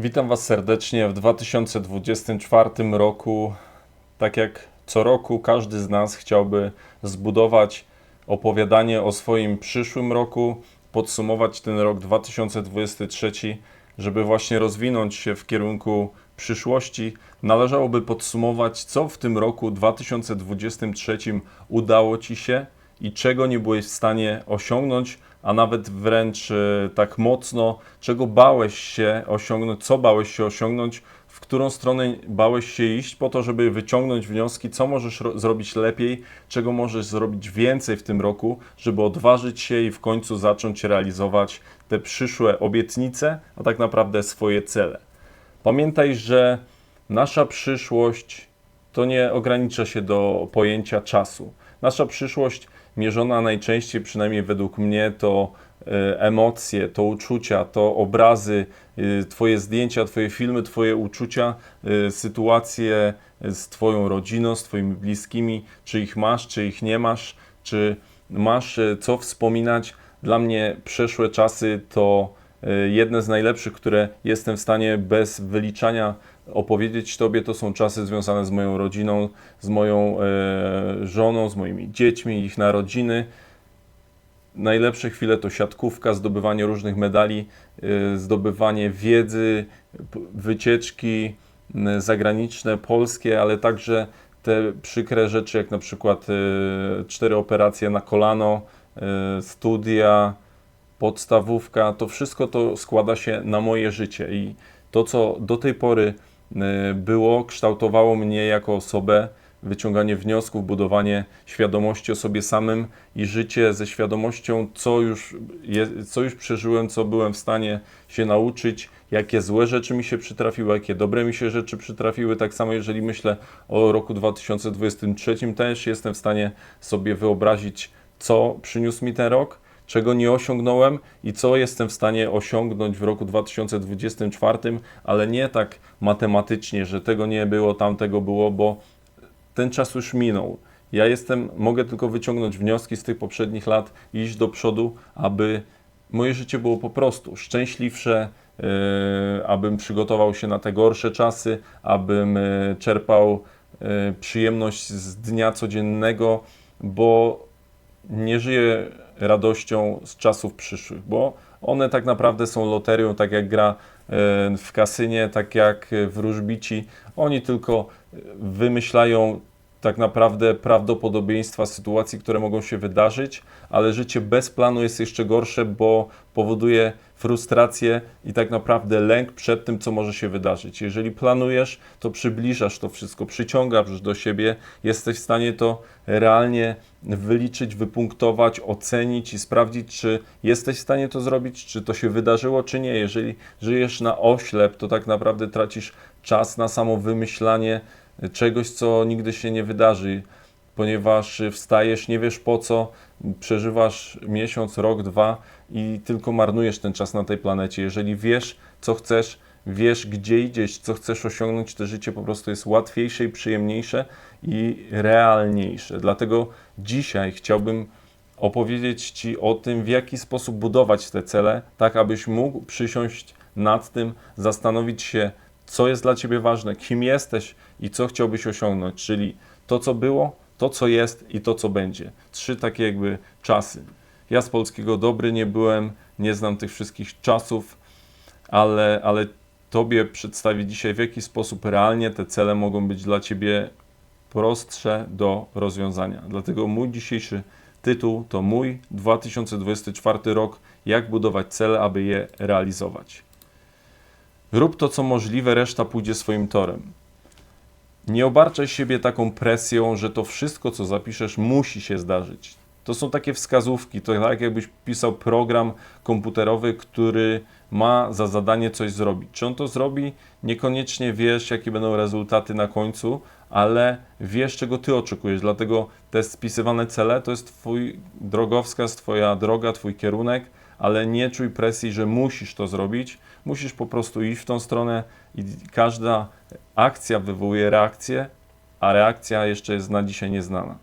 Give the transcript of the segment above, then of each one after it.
Witam Was serdecznie w 2024 roku. Tak jak co roku, każdy z nas chciałby zbudować opowiadanie o swoim przyszłym roku, podsumować ten rok 2023, żeby właśnie rozwinąć się w kierunku przyszłości. Należałoby podsumować, co w tym roku 2023 udało Ci się i czego nie byłeś w stanie osiągnąć, a nawet wręcz e, tak mocno, czego bałeś się osiągnąć, co bałeś się osiągnąć, w którą stronę bałeś się iść, po to, żeby wyciągnąć wnioski, co możesz ro- zrobić lepiej, czego możesz zrobić więcej w tym roku, żeby odważyć się i w końcu zacząć realizować te przyszłe obietnice, a tak naprawdę swoje cele. Pamiętaj, że nasza przyszłość to nie ogranicza się do pojęcia czasu. Nasza przyszłość mierzona najczęściej, przynajmniej według mnie, to e, emocje, to uczucia, to obrazy, e, Twoje zdjęcia, Twoje filmy, Twoje uczucia, e, sytuacje z Twoją rodziną, z Twoimi bliskimi, czy ich masz, czy ich nie masz, czy masz co wspominać. Dla mnie przeszłe czasy to jedne z najlepszych, które jestem w stanie bez wyliczania opowiedzieć Tobie. To są czasy związane z moją rodziną, z moją e, żoną, z moimi dziećmi, ich narodziny. Najlepsze chwile to siatkówka, zdobywanie różnych medali, e, zdobywanie wiedzy, wycieczki m, zagraniczne, polskie, ale także te przykre rzeczy, jak na przykład e, cztery operacje na kolano, e, studia, podstawówka, to wszystko to składa się na moje życie i to, co do tej pory e, było, kształtowało mnie jako osobę, wyciąganie wniosków, budowanie świadomości o sobie samym i życie ze świadomością, co już, je, co już przeżyłem, co byłem w stanie się nauczyć, jakie złe rzeczy mi się przytrafiły, jakie dobre mi się rzeczy przytrafiły. Tak samo, jeżeli myślę o roku 2023, też jestem w stanie sobie wyobrazić, co przyniósł mi ten rok czego nie osiągnąłem i co jestem w stanie osiągnąć w roku 2024, ale nie tak matematycznie, że tego nie było, tamtego było, bo ten czas już minął. Ja jestem, mogę tylko wyciągnąć wnioski z tych poprzednich lat i iść do przodu, aby moje życie było po prostu szczęśliwsze, yy, abym przygotował się na te gorsze czasy, abym yy, czerpał yy, przyjemność z dnia codziennego, bo nie żyję radością z czasów przyszłych, bo one tak naprawdę są loterią, tak jak gra e, w kasynie, tak jak w wróżbici. Oni tylko e, wymyślają tak naprawdę prawdopodobieństwa sytuacji, które mogą się wydarzyć, ale życie bez planu jest jeszcze gorsze, bo powoduje frustrację i tak naprawdę lęk przed tym, co może się wydarzyć. Jeżeli planujesz, to przybliżasz to wszystko, przyciągasz do siebie, jesteś w stanie to realnie wyliczyć, wypunktować, ocenić i sprawdzić, czy jesteś w stanie to zrobić, czy to się wydarzyło, czy nie. Jeżeli żyjesz na oślep, to tak naprawdę tracisz czas na samo wymyślanie czegoś, co nigdy się nie wydarzy, ponieważ wstajesz, nie wiesz po co, przeżywasz miesiąc, rok, dwa i tylko marnujesz ten czas na tej planecie. Jeżeli wiesz, co chcesz, wiesz, gdzie idziesz, co chcesz osiągnąć, to życie po prostu jest łatwiejsze i przyjemniejsze i realniejsze. Dlatego dzisiaj chciałbym opowiedzieć Ci o tym, w jaki sposób budować te cele, tak abyś mógł przysiąść nad tym, zastanowić się, co jest dla Ciebie ważne, kim jesteś i co chciałbyś osiągnąć, czyli to, co było, to, co jest i to, co będzie. Trzy takie jakby czasy. Ja z polskiego dobry nie byłem, nie znam tych wszystkich czasów, ale, ale Tobie przedstawię dzisiaj, w jaki sposób realnie te cele mogą być dla Ciebie prostsze do rozwiązania. Dlatego mój dzisiejszy tytuł to mój 2024 rok, jak budować cele, aby je realizować. Rób to, co możliwe, reszta pójdzie swoim torem. Nie obarczaj siebie taką presją, że to wszystko, co zapiszesz, musi się zdarzyć. To są takie wskazówki, to tak jakbyś pisał program komputerowy, który ma za zadanie coś zrobić. Czy on to zrobi? Niekoniecznie wiesz, jakie będą rezultaty na końcu, ale wiesz, czego ty oczekujesz. Dlatego te spisywane cele to jest twój drogowskaz, twoja droga, twój kierunek, ale nie czuj presji, że musisz to zrobić. Musisz po prostu iść w tą stronę i każda akcja wywołuje reakcję, a reakcja jeszcze jest na dzisiaj nieznana.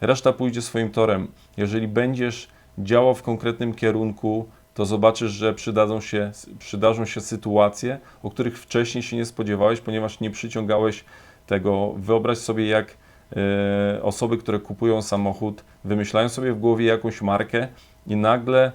Reszta pójdzie swoim torem. Jeżeli będziesz działał w konkretnym kierunku, to zobaczysz, że przydadzą się, przydarzą się sytuacje, o których wcześniej się nie spodziewałeś, ponieważ nie przyciągałeś tego. Wyobraź sobie, jak e, osoby, które kupują samochód, wymyślają sobie w głowie jakąś markę i nagle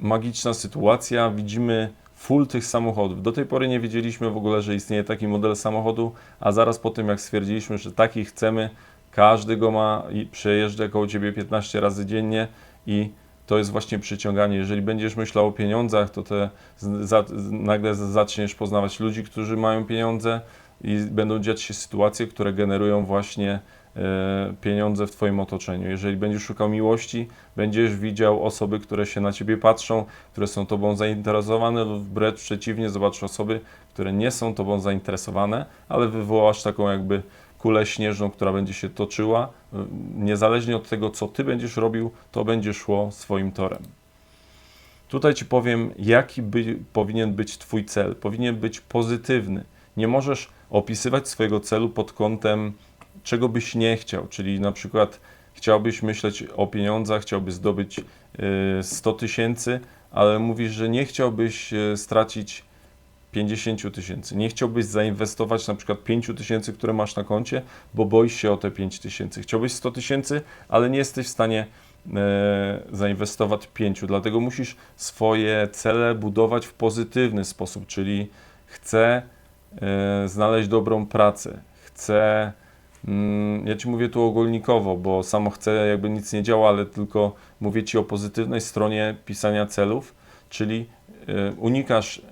magiczna sytuacja, widzimy full tych samochodów. Do tej pory nie wiedzieliśmy w ogóle, że istnieje taki model samochodu, a zaraz po tym, jak stwierdziliśmy, że taki chcemy, każdy go ma i przejeżdża koło Ciebie 15 razy dziennie i to jest właśnie przyciąganie. Jeżeli będziesz myślał o pieniądzach, to te za, nagle zaczniesz poznawać ludzi, którzy mają pieniądze i będą dziać się sytuacje, które generują właśnie pieniądze w Twoim otoczeniu. Jeżeli będziesz szukał miłości, będziesz widział osoby, które się na Ciebie patrzą, które są Tobą zainteresowane lub wbrew przeciwnie, zobaczysz osoby, które nie są Tobą zainteresowane, ale wywołasz taką jakby kulę śnieżną, która będzie się toczyła. Niezależnie od tego, co Ty będziesz robił, to będzie szło swoim torem. Tutaj Ci powiem, jaki by, powinien być Twój cel. Powinien być pozytywny. Nie możesz opisywać swojego celu pod kątem, czego byś nie chciał, czyli na przykład chciałbyś myśleć o pieniądzach, chciałbyś zdobyć 100 tysięcy, ale mówisz, że nie chciałbyś e, stracić 50 tysięcy. Nie chciałbyś zainwestować na przykład 5 tysięcy, które masz na koncie, bo boisz się o te 5 tysięcy. Chciałbyś 100 tysięcy, ale nie jesteś w stanie e, zainwestować 5. Dlatego musisz swoje cele budować w pozytywny sposób, czyli chcę e, znaleźć dobrą pracę, chcę ja ci mówię tu ogólnikowo, bo samo chcę, jakby nic nie działa, ale tylko mówię ci o pozytywnej stronie pisania celów, czyli e, unikasz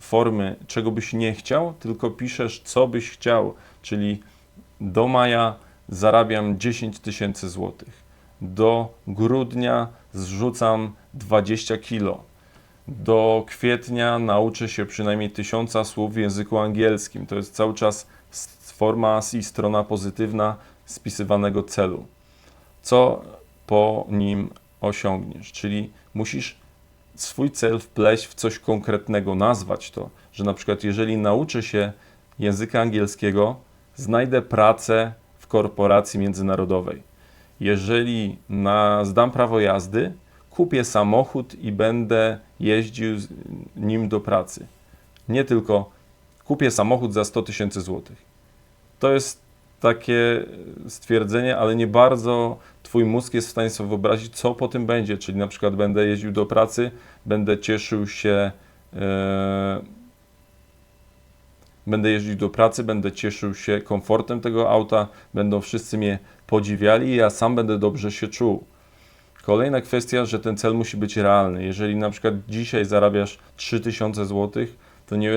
formy, czego byś nie chciał, tylko piszesz, co byś chciał, czyli do maja zarabiam 10 tysięcy złotych, do grudnia zrzucam 20 kilo, do kwietnia nauczę się przynajmniej tysiąca słów w języku angielskim. To jest cały czas forma i strona pozytywna spisywanego celu. Co po nim osiągniesz? Czyli musisz swój cel wpleść w coś konkretnego, nazwać to, że na przykład jeżeli nauczę się języka angielskiego, znajdę pracę w korporacji międzynarodowej. Jeżeli na, zdam prawo jazdy, kupię samochód i będę jeździł nim do pracy. Nie tylko kupię samochód za 100 tysięcy złotych. To jest takie stwierdzenie, ale nie bardzo Twój mózg jest w stanie sobie wyobrazić, co po tym będzie. Czyli na przykład będę jeździł do pracy, będę cieszył się, e, będę jeździł do pracy, będę cieszył się komfortem tego auta, będą wszyscy mnie podziwiali i ja sam będę dobrze się czuł. Kolejna kwestia, że ten cel musi być realny. Jeżeli na przykład dzisiaj zarabiasz 3000 zł, to nie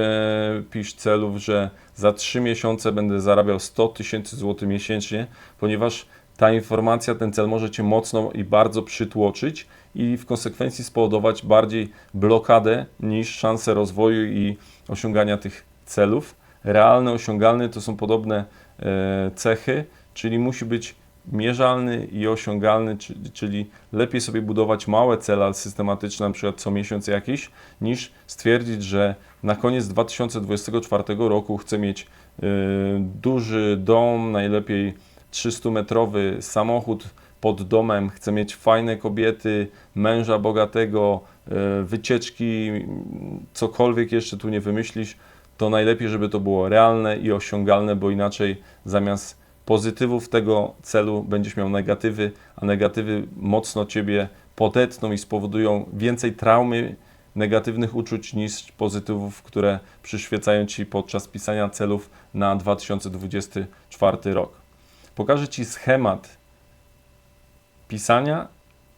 pisz celów, że za 3 miesiące będę zarabiał 100 tysięcy złotych miesięcznie, ponieważ ta informacja, ten cel może Cię mocno i bardzo przytłoczyć i w konsekwencji spowodować bardziej blokadę niż szansę rozwoju i osiągania tych celów. Realne, osiągalne to są podobne e, cechy, czyli musi być mierzalny i osiągalny, czyli lepiej sobie budować małe cele systematyczne, na przykład co miesiąc jakiś, niż stwierdzić, że na koniec 2024 roku chcę mieć e, duży dom, najlepiej 300-metrowy samochód pod domem, chcę mieć fajne kobiety, męża bogatego, e, wycieczki, cokolwiek jeszcze tu nie wymyślisz, to najlepiej, żeby to było realne i osiągalne, bo inaczej zamiast pozytywów tego celu będziesz miał negatywy, a negatywy mocno ciebie podetną i spowodują więcej traumy, negatywnych uczuć niż pozytywów, które przyświecają ci podczas pisania celów na 2024 rok. Pokażę Ci schemat pisania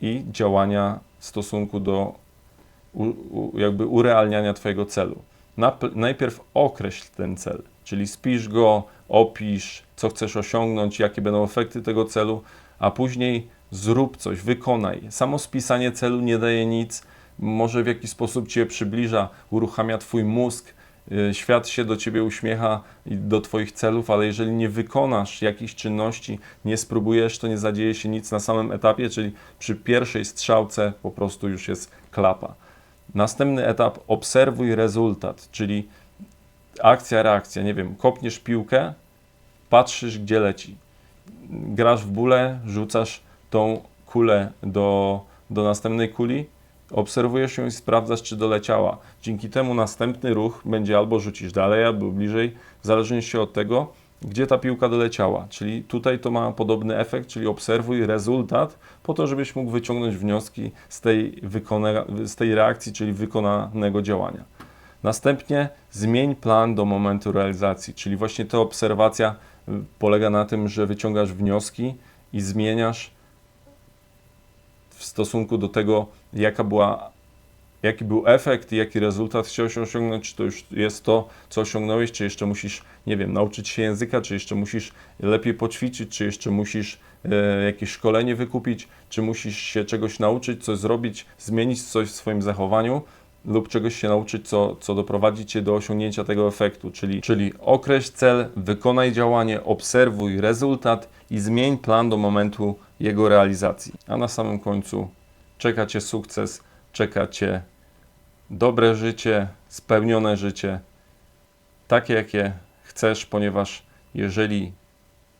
i działania w stosunku do u, u, jakby urealniania Twojego celu. Najpierw określ ten cel, czyli spisz go, opisz, co chcesz osiągnąć, jakie będą efekty tego celu, a później zrób coś, wykonaj. Samo spisanie celu nie daje nic, może w jakiś sposób Cię przybliża, uruchamia Twój mózg, Y, świat się do ciebie uśmiecha i do Twoich celów, ale jeżeli nie wykonasz jakichś czynności, nie spróbujesz, to nie zadzieje się nic na samym etapie, czyli przy pierwszej strzałce po prostu już jest klapa. Następny etap obserwuj rezultat, czyli akcja, reakcja. Nie wiem, kopniesz piłkę, patrzysz gdzie leci. Grasz w bóle, rzucasz tą kulę do, do następnej kuli, Obserwujesz ją i sprawdzasz, czy doleciała. Dzięki temu następny ruch będzie albo rzucisz dalej, albo bliżej, w zależności od tego, gdzie ta piłka doleciała. Czyli tutaj to ma podobny efekt, czyli obserwuj rezultat, po to, żebyś mógł wyciągnąć wnioski z tej, wykona- z tej reakcji, czyli wykonanego działania. Następnie zmień plan do momentu realizacji, czyli właśnie ta obserwacja y, polega na tym, że wyciągasz wnioski i zmieniasz w stosunku do tego, jaka była, jaki był efekt i jaki rezultat chciałeś osiągnąć, czy to już jest to, co osiągnąłeś, czy jeszcze musisz, nie wiem, nauczyć się języka, czy jeszcze musisz lepiej poćwiczyć, czy jeszcze musisz e, jakieś szkolenie wykupić, czy musisz się czegoś nauczyć, coś zrobić, zmienić coś w swoim zachowaniu lub czegoś się nauczyć, co, co doprowadzi Cię do osiągnięcia tego efektu, czyli, czyli określ cel, wykonaj działanie, obserwuj rezultat i zmień plan do momentu jego realizacji. A na samym końcu czeka Cię sukces, czeka Cię dobre życie, spełnione życie, takie jakie chcesz, ponieważ jeżeli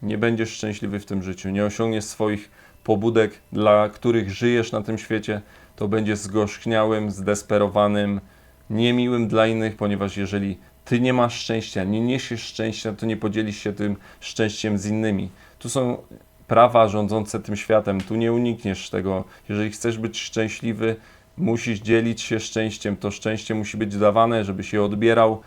nie będziesz szczęśliwy w tym życiu, nie osiągniesz swoich pobudek, dla których żyjesz na tym świecie, to będziesz zgorzkniałym, zdesperowanym, niemiłym dla innych, ponieważ jeżeli ty nie masz szczęścia, nie niesiesz szczęścia, to nie podzielisz się tym szczęściem z innymi. Tu są prawa rządzące tym światem, tu nie unikniesz tego. Jeżeli chcesz być szczęśliwy, musisz dzielić się szczęściem. To szczęście musi być dawane, żebyś je odbierał.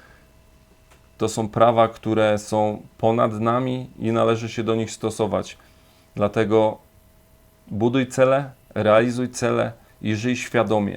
To są prawa, które są ponad nami i należy się do nich stosować. Dlatego buduj cele, realizuj cele i żyj świadomie.